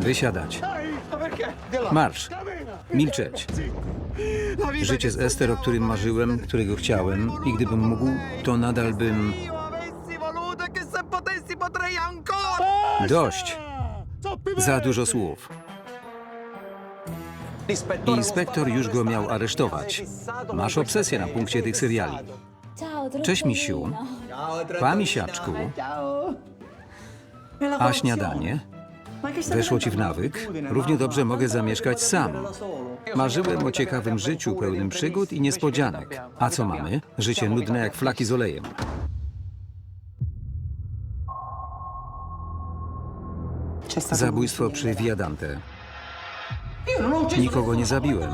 Wysiadać. Marsz. Milczeć. Życie z Ester, o którym marzyłem, którego chciałem i gdybym mógł, to nadal bym... Dość. Za dużo słów. Inspektor już go miał aresztować. Masz obsesję na punkcie tych seriali. Cześć, misiu. Pa, misiaczku. A śniadanie? Weszło ci w nawyk? Równie dobrze mogę zamieszkać sam. Marzyłem o ciekawym życiu pełnym przygód i niespodzianek. A co mamy? Życie nudne jak flaki z olejem. Zabójstwo przy Viadante. Nikogo nie zabiłem.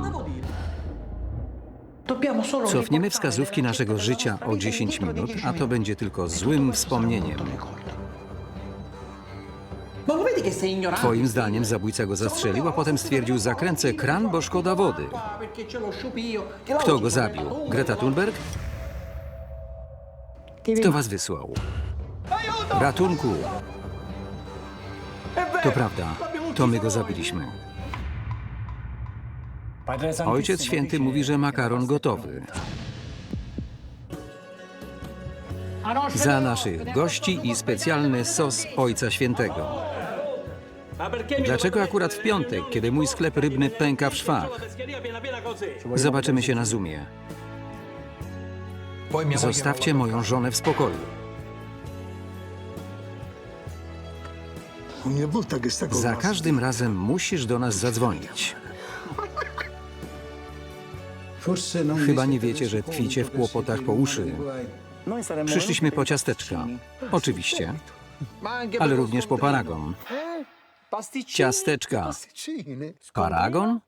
Cofniemy wskazówki naszego życia o 10 minut, a to będzie tylko złym wspomnieniem. Twoim zdaniem zabójca go zastrzelił, a potem stwierdził zakręcę kran, bo szkoda wody. Kto go zabił? Greta Thunberg? Kto was wysłał? Ratunku! To prawda, to my go zabiliśmy. Ojciec Święty mówi, że makaron gotowy. Za naszych gości i specjalny sos Ojca Świętego. Dlaczego akurat w piątek, kiedy mój sklep rybny pęka w szwach? Zobaczymy się na Zoomie. Zostawcie moją żonę w spokoju. Za każdym razem musisz do nas zadzwonić. Chyba nie wiecie, że tkwicie w kłopotach po uszy. Przyszliśmy po ciasteczka. Oczywiście, ale również po paragon. Ciasteczka. Paragon?